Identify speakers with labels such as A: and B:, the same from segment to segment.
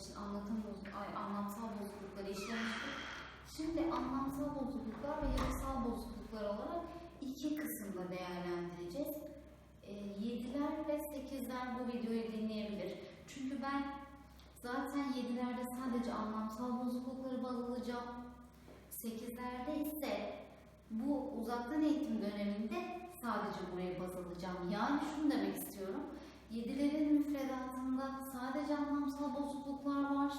A: için anlatım bozuk, ay, anlamsal bozuklukları işlemiştik. Şimdi anlamsal bozukluklar ve yapısal bozukluklar olarak iki kısımda değerlendireceğiz. E, 7'ler ve 8'ler bu videoyu dinleyebilir. Çünkü ben zaten 7'lerde sadece anlamsal bozuklukları baz alacağım. 8'lerde ise bu uzaktan eğitim döneminde sadece buraya baz alacağım. Yani şunu demek istiyorum. Yedilerin müfredatında sadece anlamsal bozukluklar var.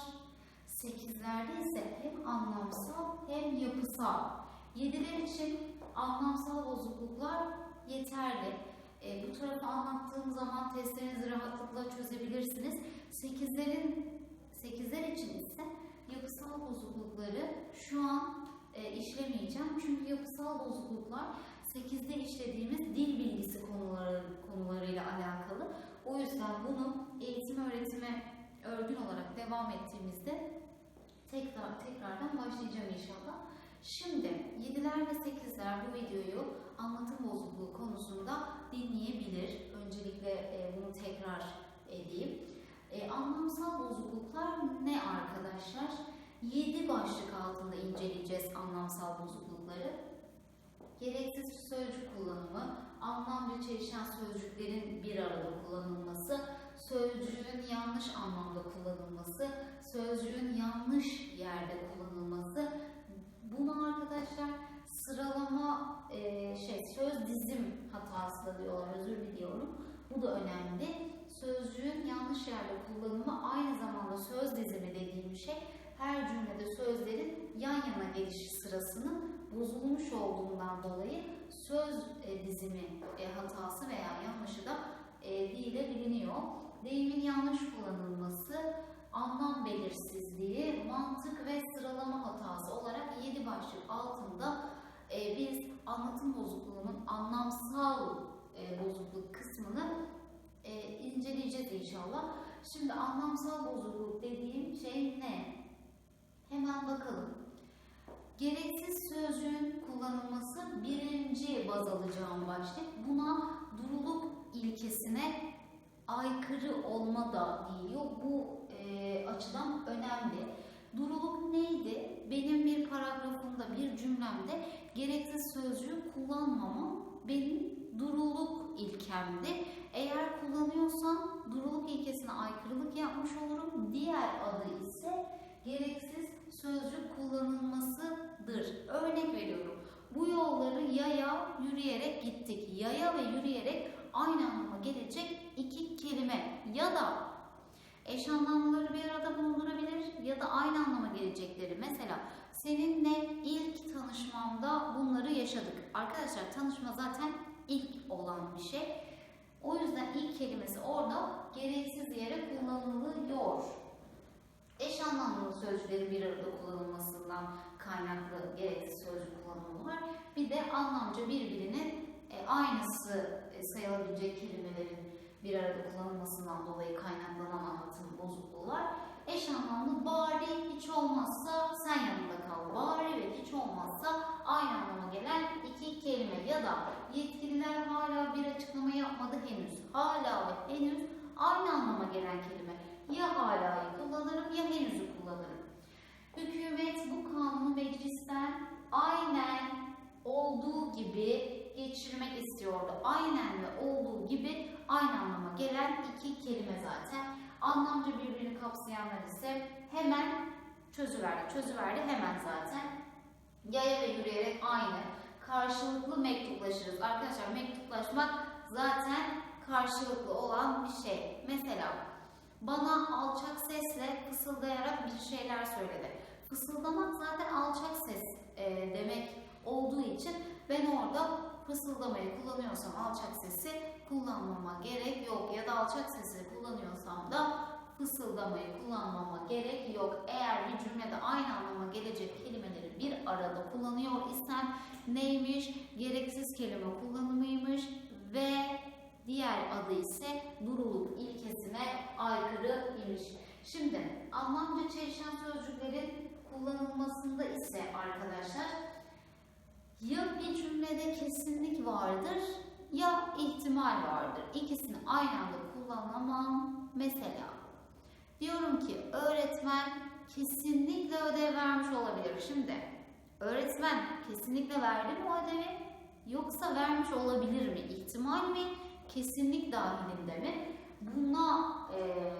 A: Sekizlerde ise hem anlamsal hem yapısal. Yediler için anlamsal bozukluklar yeterli. E, bu tarafı anlattığım zaman testlerinizi rahatlıkla çözebilirsiniz. Sekizlerin, sekizler için ise yapısal bozuklukları şu an e, işlemeyeceğim. Çünkü yapısal bozukluklar 8'de işlediğimiz dil bilgisi konuları konularıyla alakalı. O yüzden bunu eğitim öğretime örgün olarak devam ettiğimizde tekrar tekrardan başlayacağım inşallah. Şimdi 7'ler ve 8'ler bu videoyu anlatım bozukluğu konusunda dinleyebilir. Öncelikle e, bunu tekrar edeyim. E, anlamsal bozukluklar ne arkadaşlar? 7 başlık altında inceleyeceğiz anlamsal bozuklukları. Gereksiz sözcük kullanımı, anlamca çelişen sözcüklerin bir arada kullanılması, sözcüğün yanlış anlamda kullanılması, sözcüğün yanlış yerde kullanılması. Bunu arkadaşlar sıralama e, şey söz dizim hatası da diyorlar özür diliyorum. Bu da önemli. Sözcüğün yanlış yerde kullanımı aynı zamanda söz dizimi dediğim şey her cümlede gelişi sırasının bozulmuş olduğundan dolayı söz e, dizimi e, hatası veya yanlışı da e, dile biliniyor. Deyimin yanlış kullanılması, anlam belirsizliği, mantık ve sıralama hatası olarak 7 başlık altında biz anlatım bozukluğunun anlamsal bozukluk kısmını inceleyeceğiz inşallah. Şimdi anlamsal bozukluk dediğim şey ne? Hemen bakalım. Gereksiz sözcüğün kullanılması birinci baz alacağım başlık. Buna duruluk ilkesine aykırı olma da deniyor. Bu e, açıdan önemli. Duruluk neydi? Benim bir paragrafımda, bir cümlemde gereksiz sözcüğü kullanmamam benim duruluk ilkemdi. Eğer kullanıyorsam duruluk ilkesine aykırılık yapmış olurum. Diğer adı ise gereksiz sözcük kullanılmasıdır. Örnek veriyorum. Bu yolları yaya yürüyerek gittik. Yaya ve yürüyerek aynı anlama gelecek iki kelime ya da eş anlamları bir arada bulundurabilir ya da aynı anlama gelecekleri. Mesela seninle ilk tanışmamda bunları yaşadık. Arkadaşlar tanışma zaten ilk olan bir şey. O yüzden ilk kelimesi orada gereksiz yere kullanılıyor. Anlamlı sözcüklerin bir arada kullanılmasından kaynaklı gereksiz sözcük kullanımı var. Bir de anlamca birbirinin e, aynısı e, sayılabilecek kelimelerin bir arada kullanılmasından dolayı kaynaklanan anlatım bozukluğu var. Eş anlamlı bari hiç olmazsa sen yanında kal. Bari ve hiç olmazsa aynı anlama gelen iki kelime ya da yetkililer hala bir açıklama yapmadı henüz. Hala ve henüz aynı anlama gelen kelime. Ya hala'yı kullanırım ya henüzü kullanırım. Hükümet bu kanunu meclisten aynen olduğu gibi geçirmek istiyordu. Aynen ve olduğu gibi aynı anlama gelen iki kelime zaten. Anlamca birbirini kapsayanlar ise hemen çözüverdi. Çözüverdi hemen zaten. Yaya ve yürüyerek aynı. Karşılıklı mektuplaşırız. Arkadaşlar mektuplaşmak zaten karşılıklı olan bir şey. Mesela bana alçak sesle fısıldayarak bir şeyler söyledi. Fısıldamak zaten alçak ses e, demek olduğu için ben orada fısıldamayı kullanıyorsam alçak sesi kullanmama gerek yok. Ya da alçak sesi kullanıyorsam da fısıldamayı kullanmama gerek yok. Eğer bir cümlede aynı anlama gelecek kelimeleri bir arada kullanıyor isem neymiş? Gereksiz kelime kullanımıymış ve diğer adı ise duruluk aykırı imiş. Şimdi anlamca çelişen sözcüklerin kullanılmasında ise arkadaşlar ya bir cümlede kesinlik vardır ya ihtimal vardır. İkisini aynı anda kullanamam. Mesela Diyorum ki öğretmen kesinlikle ödev vermiş olabilir. Şimdi öğretmen kesinlikle verdi mi o ödevi yoksa vermiş olabilir mi? İhtimal mi? Kesinlik dahilinde mi? Buna eee,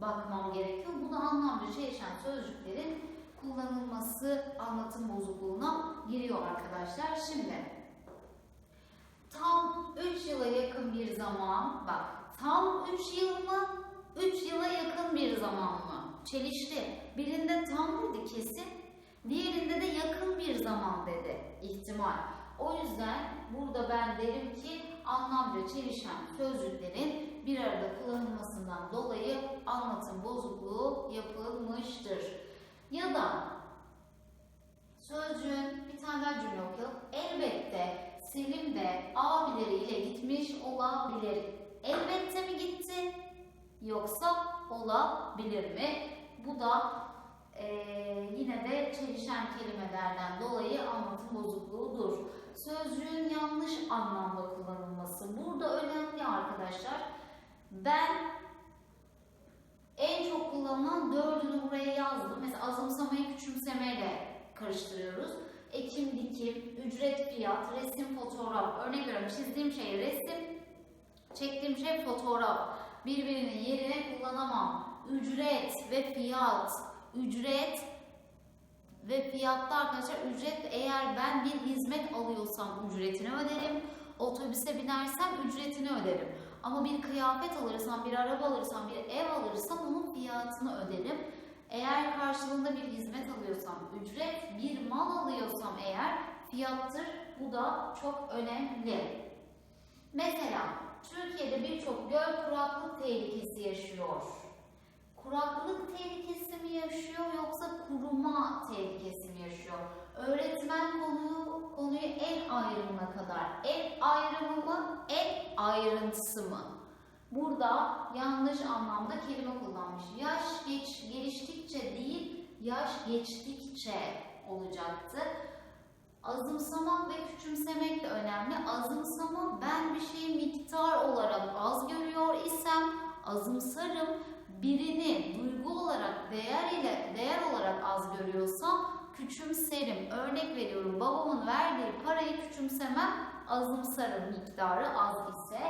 A: bakmam gerekiyor. Bu da anlamda çelişen sözcüklerin kullanılması anlatım bozukluğuna giriyor arkadaşlar. Şimdi tam 3 yıla yakın bir zaman bak tam 3 yıl mı 3 yıla yakın bir zaman mı çelişti birinde tam dedi kesin diğerinde de yakın bir zaman dedi ihtimal o yüzden burada ben derim ki anlamca çelişen sözcüklerin bir arada kullanılmasından dolayı anlatım bozukluğu yapılmıştır ya da Sözcüğün bir tane daha cümle okuyalım. Elbette Selim de abileriyle gitmiş olabilir. Elbette mi gitti? Yoksa olabilir mi? Bu da eee, yine de çelişen kelimelerden dolayı anlatım bozukluğudur. Sözcüğün yanlış anlamda kullanılması. Burada önemli arkadaşlar. Ben en çok kullanılan dördünü buraya yazdım. Mesela azımsamayı küçümsemeyle karıştırıyoruz. Ekim, dikim, ücret, fiyat, resim, fotoğraf. Örnek veriyorum çizdiğim şey resim, çektiğim şey fotoğraf. Birbirinin yerine kullanamam. Ücret ve fiyat. Ücret ve fiyatta arkadaşlar ücret eğer ben bir hizmet alıyorsam ücretini öderim. Otobüse binersem ücretini öderim. Ama bir kıyafet alırsam, bir araba alırsam, bir ev alırsam onun fiyatını öderim. Eğer karşılığında bir hizmet alıyorsam ücret, bir mal alıyorsam eğer fiyattır. Bu da çok önemli. Mesela Türkiye'de birçok göl kuraklık tehlikesi yaşıyor. Kuraklık tehlikesi mi yaşıyor yoksa kuruma tehlikesi mi yaşıyor? Öğretmen konuyu, konuyu en ayrımına kadar, en ayrımı mı, en ayrıntısı mı? Burada yanlış anlamda kelime kullanmış. Yaş geç, geliştikçe değil, yaş geçtikçe olacaktı. Azımsamak ve küçümsemek de önemli. Azımsama ben bir şeyi miktar olarak az görüyor isem azımsarım. Birini duygulu olarak değer ile değer olarak az görüyorsam küçümserim. Örnek veriyorum babamın verdiği parayı küçümsemem azımsarım miktarı az ise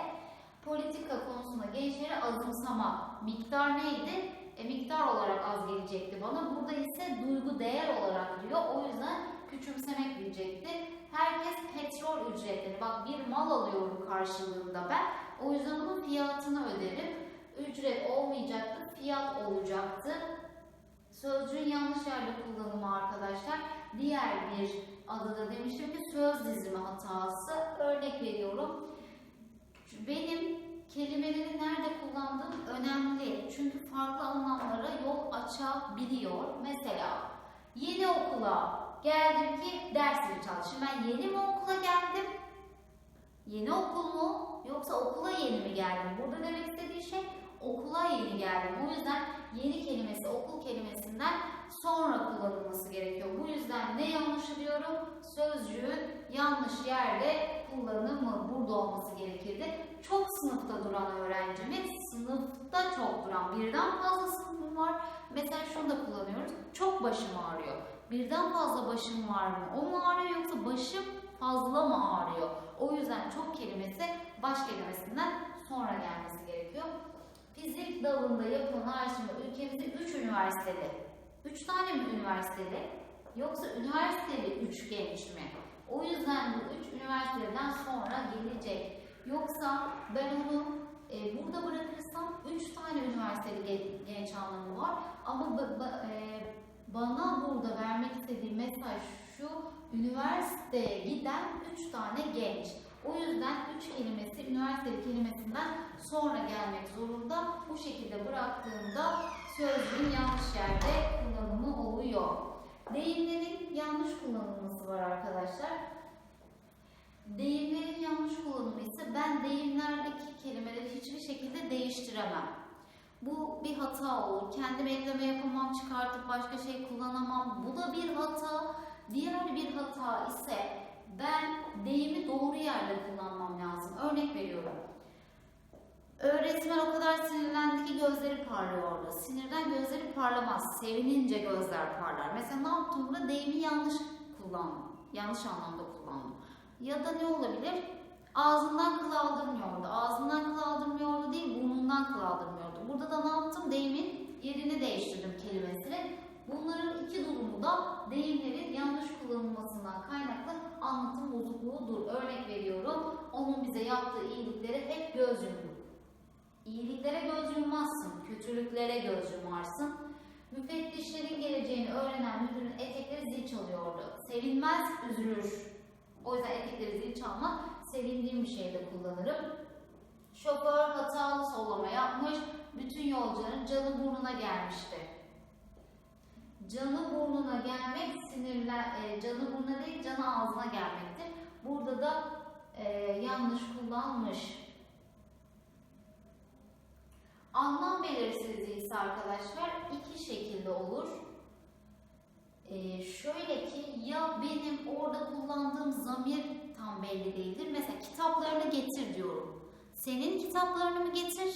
A: politika konusunda gençleri azımsama. Miktar neydi? E, miktar olarak az gelecekti bana. Burada ise duygu değer olarak diyor. O yüzden küçümsemek diyecekti. Herkes petrol ücretleri. Bak bir mal alıyorum karşılığında ben. O yüzden onun fiyatını öderim. Ücret olmayacaktı, fiyat olacaktı. Sözcüğün yanlış yerde kullanımı arkadaşlar. Diğer bir adı da demiştim ki söz dizimi hatası. Örnek veriyorum. Benim kelimeleri nerede kullandığım önemli. Çünkü farklı anlamlara yol açabiliyor. Mesela yeni okula geldim ki dersimi çalışayım. Ben yeni mi okula geldim? Yeni okul mu? Yoksa okula yeni mi geldim? Burada demek istediği şey okula yeni geldim. O yüzden yeni kelimesi okul kelimesinden sonra kullanılması gerekiyor. Bu yüzden ne yanlış diyorum? Sözcüğün yanlış yerde kullanımı burada olması gerekirdi. Çok sınıfta duran öğrencimiz, sınıfta çok duran birden fazla sınıfım var. Mesela şunu da kullanıyoruz. Çok başım ağrıyor. Birden fazla başım var mı? O mu ağrıyor yoksa başım fazla mı ağrıyor? O yüzden çok kelimesi baş kelimesinden sonra gelmesi gerekiyor. Fizik dalında yapılan araştırma ülkemizde 3 üniversitede. 3 tane mi üniversitede? Yoksa üniversiteli 3 genç mi? O yüzden bu 3 üniversiteden sonra gelecek. Yoksa ben onu e, burada bırakırsam 3 tane üniversiteli ge- genç anlamı var. Ama ba- ba- e, bana burada vermek istediği mesaj şu, üniversiteye giden 3 tane genç. O yüzden 3 kelimesi üniversiteli kelimesinden sonra gelmek zorunda. Bu şekilde bıraktığımda sözcüğün yanlış yerde kullanımı oluyor. Deyimlerin yanlış kullanılması var arkadaşlar. Deyimlerin yanlış kullanımı ise ben deyimlerdeki kelimeleri hiçbir şekilde değiştiremem. Bu bir hata olur. Kendim ekleme yapamam, çıkartıp başka şey kullanamam. Bu da bir hata. Diğer bir hata ise ben deyimi doğru yerde kullanmam lazım. Örnek veriyorum. Öğretmen o kadar sinirlendi ki gözleri parlıyordu. Sinirden gözleri parlamaz. Sevinince gözler parlar. Mesela ne yaptım burada? Deyimi yanlış kullandım. Yanlış anlamda kullandım. Ya da ne olabilir? Ağzından kıl aldırmıyordu. Ağzından kıl aldırmıyordu değil, burnundan kıl aldırmıyordu. Burada da ne yaptım? Deyimin yerini değiştirdim kelimesini. Bunların iki durumu da deyimlerin yanlış kullanılmasından kaynaklı anlatım bozukluğudur. Örnek veriyorum. Onun bize yaptığı iyiliklere hep göz yumduk. İyiliklere göz yummazsın, kötülüklere göz yumarsın. Müfettişlerin geleceğini öğrenen müdürün etekleri zil çalıyordu. Sevinmez, üzülür. O yüzden etekleri zil çalmak sevindiğim bir şeyde kullanırım. Şoför hatalı sollama yapmış, bütün yolcuların canı burnuna gelmişti. Canı burnuna gelmek sinirler, e, canı burnuna değil canı ağzına gelmektir. Burada da e, yanlış kullanmış. Anlam belirsizliği ise arkadaşlar iki şekilde olur. Ee, şöyle ki ya benim orada kullandığım zamir tam belli değildir. Mesela kitaplarını getir diyorum. Senin kitaplarını mı getir?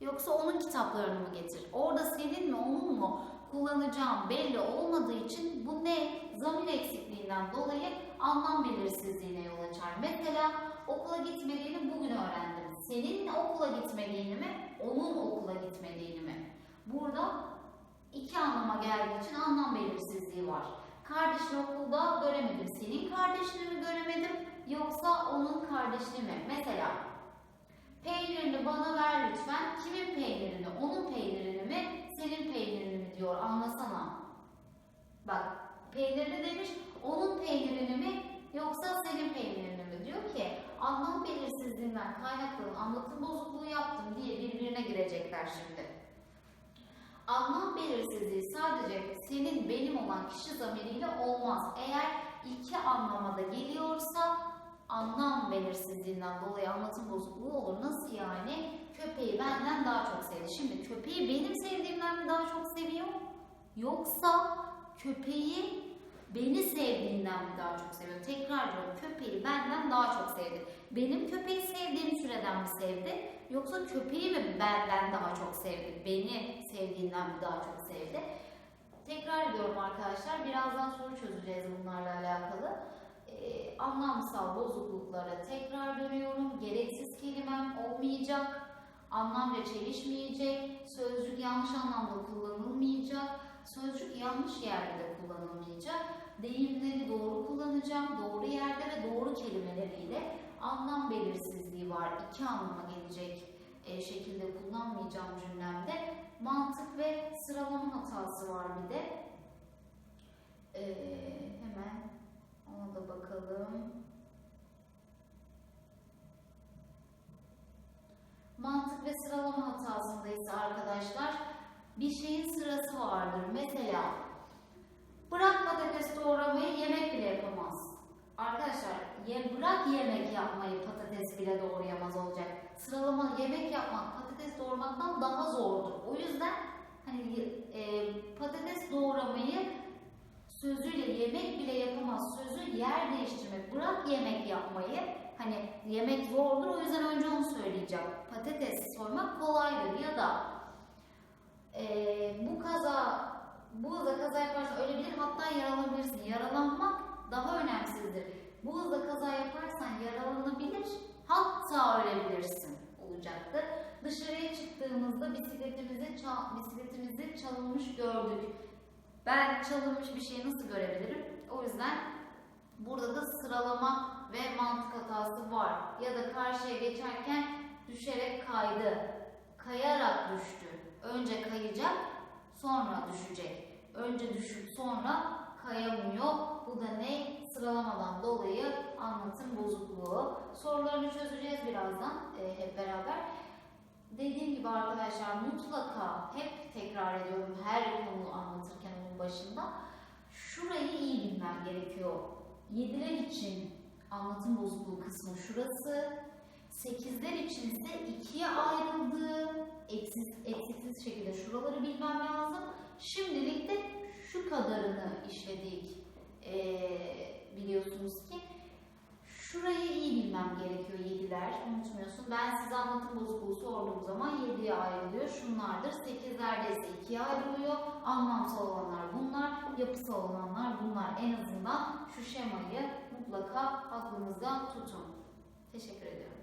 A: Yoksa onun kitaplarını mı getir? Orada senin mi onun mu kullanacağım belli olmadığı için bu ne? Zamir eksikliğinden dolayı anlam belirsizliğine yol açar. Mesela okula gitmediğini bugün öğrendim. Senin okula gitmediğini mi, onun okula gitmediğini mi? Burada iki anlama geldiği için anlam belirsizliği var. Kardeşini okulda göremedim. Senin kardeşini mi göremedim yoksa onun kardeşini mi? Mesela peynirini bana ver lütfen. Kimin peynirini? Onun peynirini mi? Senin peynirini diyor. Anlasana. Bak peynirini demiş. Onun peynirini mi? Yoksa senin peynirini mi? Diyor ki anlam belirsizliğinden kaynaklı anlatım bozukluğu yaptım diye birbirine girecekler şimdi. Anlam belirsizliği sadece senin benim olan kişi zamiriyle olmaz. Eğer iki anlamada geliyorsa anlam belirsizliğinden dolayı anlatım bozukluğu olur. Nasıl yani? Köpeği benden daha çok sevdi. Şimdi köpeği benim sevdiğimden mi daha çok seviyor? Yoksa köpeği beni sevdiğinden mi daha çok seviyor? Tekrar diyorum köpeği benden daha çok sevdi. Benim köpeği sevdiğim süreden mi sevdi? Yoksa köpeği mi benden daha çok sevdi? Beni sevdiğinden mi daha çok sevdi? Tekrar ediyorum arkadaşlar. Birazdan soru çözeceğiz bunlarla alakalı. Ee, anlamsal bozukluklara tekrar dönüyorum. Gereksiz kelimem olmayacak. Anlamca çelişmeyecek. Sözcük yanlış anlamda kullanılmayacak. Sözcük yanlış yerde de kullanılmayacak. Deyimleri doğru kullanacağım. Doğru yerde ve doğru kelimeleriyle anlam belirsizliği var. İki anlama gelecek e, şekilde kullanmayacağım cümlemde. Mantık ve sıralama hatası var bir de. E, hemen ona da bakalım. Mantık ve sıralama hatasında ise arkadaşlar bir şeyin sırası vardır. Mesela bırak patates doğramayı yemek bile yapamaz. Arkadaşlar ye, bırak yemek yapmayı patates bile doğrayamaz olacak. Sıralama yemek yapmak patates doğramaktan daha zordur. O yüzden hani e, patates doğramayı sözüyle yemek bile yapamaz sözü yer değiştirmek. Bırak yemek yapmayı. Hani yemek zordur o yüzden önce onu söyleyeceğim. Patates soymak kolaydır ya da e, bu kaza bu hızla kaza yaparsan ölebilir hatta yaralanabilirsin. Yaralanmak daha önemsizdir. Bu hızla kaza yaparsan yaralanabilir, hatta ölebilirsin olacaktır. Dışarıya çıktığımızda bisikletimizi, çal, bisikletimizi çalınmış gördük. Ben çalınmış bir şeyi nasıl görebilirim? O yüzden burada da sıralama ve mantık hatası var. Ya da karşıya geçerken düşerek kaydı. Kayarak düştü. Önce kayacak, sonra düşecek. Önce düşüp sonra kayamıyor. Bu da ne? Sıralamadan dolayı anlatım bozukluğu. Sorularını çözeceğiz birazdan e, hep beraber. Dediğim gibi arkadaşlar mutlaka hep tekrar ediyorum her konu anlatırken onun başında. Şurayı iyi bilmen gerekiyor. Yediler için anlatım bozukluğu kısmı şurası. Sekizler için ise ikiye ayrıldı. Eksiz, eksiksiz şekilde şuraları bilmem lazım. Şimdilik de şu kadarını işledik ee, biliyorsunuz ki. Şurayı iyi bilmem gerekiyor yediler. Unutmuyorsun. ben size anlatım bozukluğu sorduğum zaman 7'ye ayrılıyor. Şunlardır. 8'lerde ise 2'ye ayrılıyor. Anlamsal olanlar bunlar, yapısal olanlar bunlar. En azından şu şemayı mutlaka aklınızda tutun. Teşekkür ediyorum.